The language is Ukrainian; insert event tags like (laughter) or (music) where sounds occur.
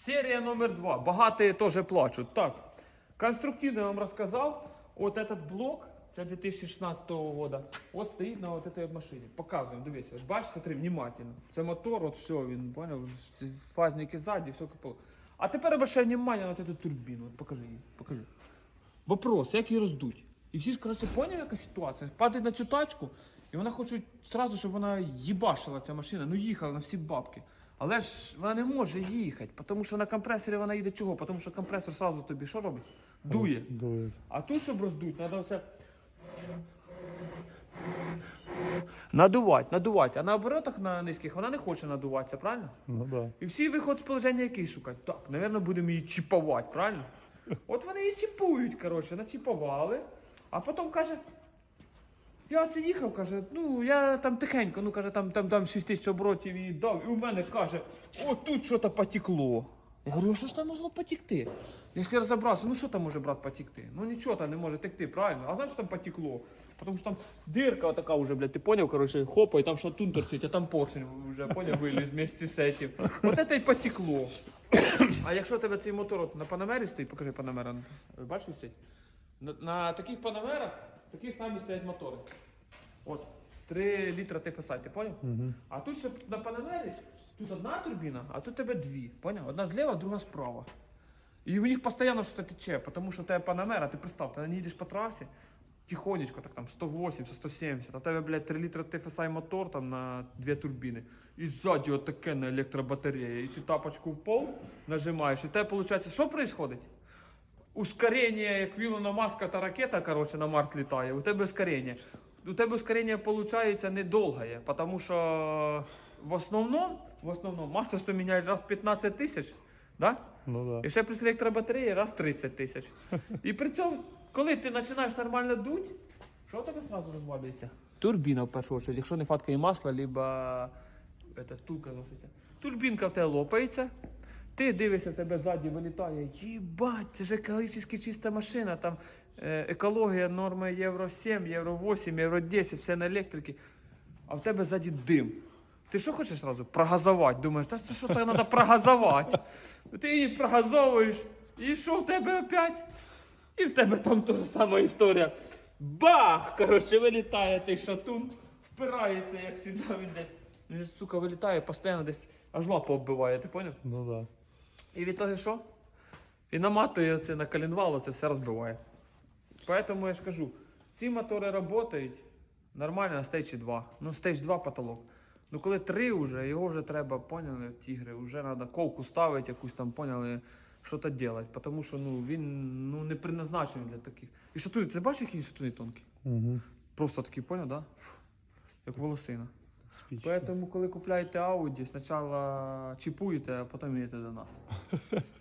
Серія номер два. Багаті теж плачуть. Так, конструктивно я вам розказав. От этот блок, це 2016 года, от стоїть на от этой машині. Показуємо, дивіться. Ось Бачиш, смотри, внимательно. Це мотор, от все, він, поняв, фазники ззаді, все капало. А тепер обращай внимание на эту турбіну. От покажи її, покажи. Вопрос, як її роздуть? І всі ж, коротше, поняли, яка ситуація? Падають на цю тачку, і вона хоче одразу, щоб вона їбашила ця машина, ну їхала на всі бабки. Але ж вона не може їхати, тому що на компресорі вона їде чого? Тому що компресор одразу тобі що робить? Дує. Дует. А тут, щоб роздуть, треба все. Надувати, надувати. А на оборотах на низьких вона не хоче надуватися, правильно? Ну да. І всі виход з положення який шукають? Так, напевно, будемо її чіпувати, правильно? От вони її чіпують, коротше, начіпували, а потім каже. Я це їхав, каже, ну я там тихенько, ну каже, там там, там 6 тисяч оборотів і дав, і у мене каже, о, тут щось потекло. Я говорю, «А що ж там могло потекти? Якщо розібрався, ну що там може, брат, потекти? Ну нічого там не може текти, правильно? А знаєш, що там потекло? Тому що там дирка така вже, блядь, ти поняв, коротше, хопа, і там шатун торчить, а там поршень вже, поняв, виліз вместе з этим. От це і потекло. А якщо у тебе цей мотор от на панамері стоїть, покажи панамера, бачиш висить? На, на таких панамерах такі самі стоять мотори. От, 3 літра ТФСА, ти поняв? Угу. А тут ще на панамері, тут одна турбіна, а тут тебе дві. Поняв? Одна зліва, друга справа. І у них постійно щось тече, тому що в тебе панамера, ти представ, ти на ній їдеш по трасі, тихонечко, так там 180, 170, а в тебе, блядь, 3 літра ТФСА мотор там на дві турбіни. І ззаді отаке на електробатарея. І ти тапочку в пол нажимаєш, і в тебе виходить, що відбувається? ускорення, як Вілона Маска та ракета, коротше, на Марс літає, у тебе ускорення. У тебе ускорення виходить недовге, тому що в основному, в основному масло, що міняють раз в 15 тисяч, да? Ну да. і ще плюс електробатареї раз в 30 тисяч. І при цьому, коли ти починаєш нормально дуть, що у тебе одразу розвалюється? Турбіна в першу чергу, якщо не фаткає масло, либо это, тулка носиться. Турбінка в тебе лопається, ти дивишся, тебе ззаді вилітає. Їбать, це ж екологічно чиста машина. Там е, екологія, норми Євро 7, Євро 8, Євро 10, все на електриці. А в тебе ззаді дим. Ти що хочеш одразу? Прогазувати. Думаєш, та це що так треба прогазувати? Ти її прогазовуєш, і що в тебе опять? І в тебе там та сама історія. Бах! Коротше, вилітає той шатун, впирається, як сюди він десь. Він, сука, вилітає, постійно десь аж лапу оббиває, ти поняв? Ну да. І від того що? І наматує це на коленвал, це все розбиває. Поэтому я ж кажу, ці мотори працюють нормально на стейджі 2. Ну, стейдж 2 потолок. Ну коли 3 вже, його вже треба, поняли, тігри, вже треба ковку ставити, якусь там, поняли, що то робити. Тому що ну, він ну, не предназначений для таких. І шатуни, ти бачиш, які шатуни тонкі? Угу. Просто такі, поняв, да? Фу, Як волосина. Поэтому, коли купляєте Audi, спочатку чіпуєте, а потім їдете до нас. (laughs)